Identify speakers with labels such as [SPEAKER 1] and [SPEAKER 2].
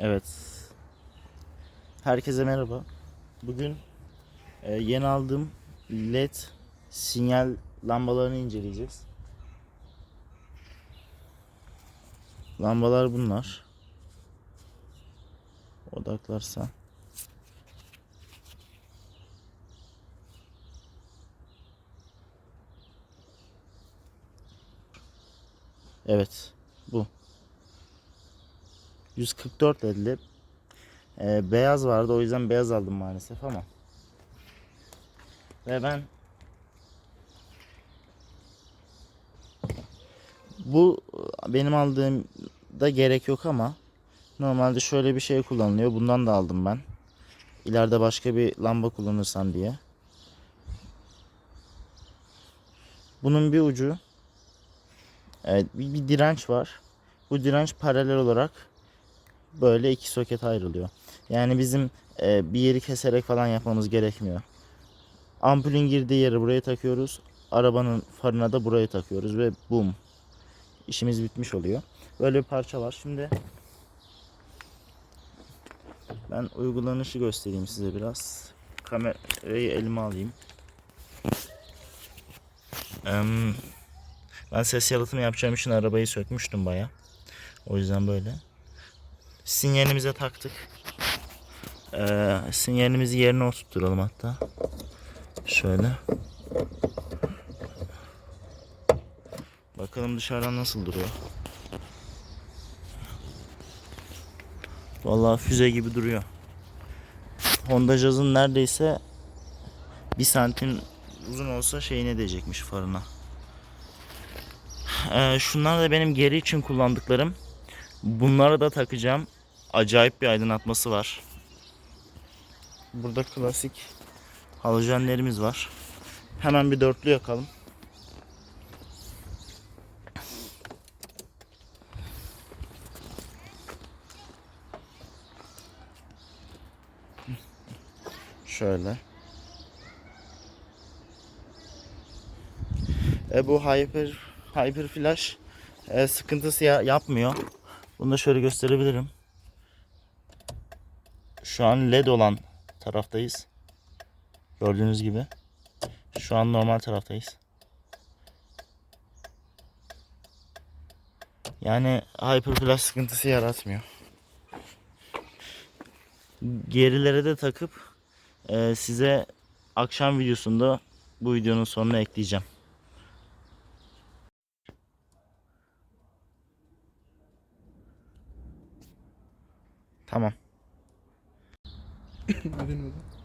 [SPEAKER 1] Evet. Herkese merhaba. Bugün e, yeni aldığım LED sinyal lambalarını inceleyeceğiz. Lambalar bunlar. Odaklarsa. Evet. Bu. 144 ledli. Ee, beyaz vardı o yüzden beyaz aldım maalesef ama. Ve ben bu benim aldığımda gerek yok ama normalde şöyle bir şey kullanılıyor. Bundan da aldım ben. İleride başka bir lamba kullanırsam diye. Bunun bir ucu evet, bir, bir direnç var. Bu direnç paralel olarak böyle iki soket ayrılıyor. Yani bizim e, bir yeri keserek falan yapmamız gerekmiyor. Ampulün girdiği yeri buraya takıyoruz. Arabanın farına da buraya takıyoruz ve bum. İşimiz bitmiş oluyor. Böyle bir parça var. Şimdi ben uygulanışı göstereyim size biraz. Kamerayı elime alayım. Ben ses yalıtımı yapacağım için arabayı sökmüştüm baya. O yüzden böyle. Sinyalimize taktık. Ee, sinyalimizi yerine oturtturalım hatta. Şöyle. Bakalım dışarıdan nasıl duruyor. Vallahi füze gibi duruyor. Honda Jazz'ın neredeyse bir santim uzun olsa şeyine değecekmiş farına. Ee, şunlar da benim geri için kullandıklarım. Bunları da takacağım. Acayip bir aydınlatması var. Burada klasik halojenlerimiz var. Hemen bir dörtlü yakalım. Şöyle. E bu hyper hyper flash e, sıkıntısı ya- yapmıyor. Bunu da şöyle gösterebilirim. Şu an led olan taraftayız. Gördüğünüz gibi. Şu an normal taraftayız. Yani hyperflash sıkıntısı yaratmıyor. Gerilere de takıp e, size akşam videosunda bu videonun sonuna ekleyeceğim. Tamam.
[SPEAKER 2] Neden oldu?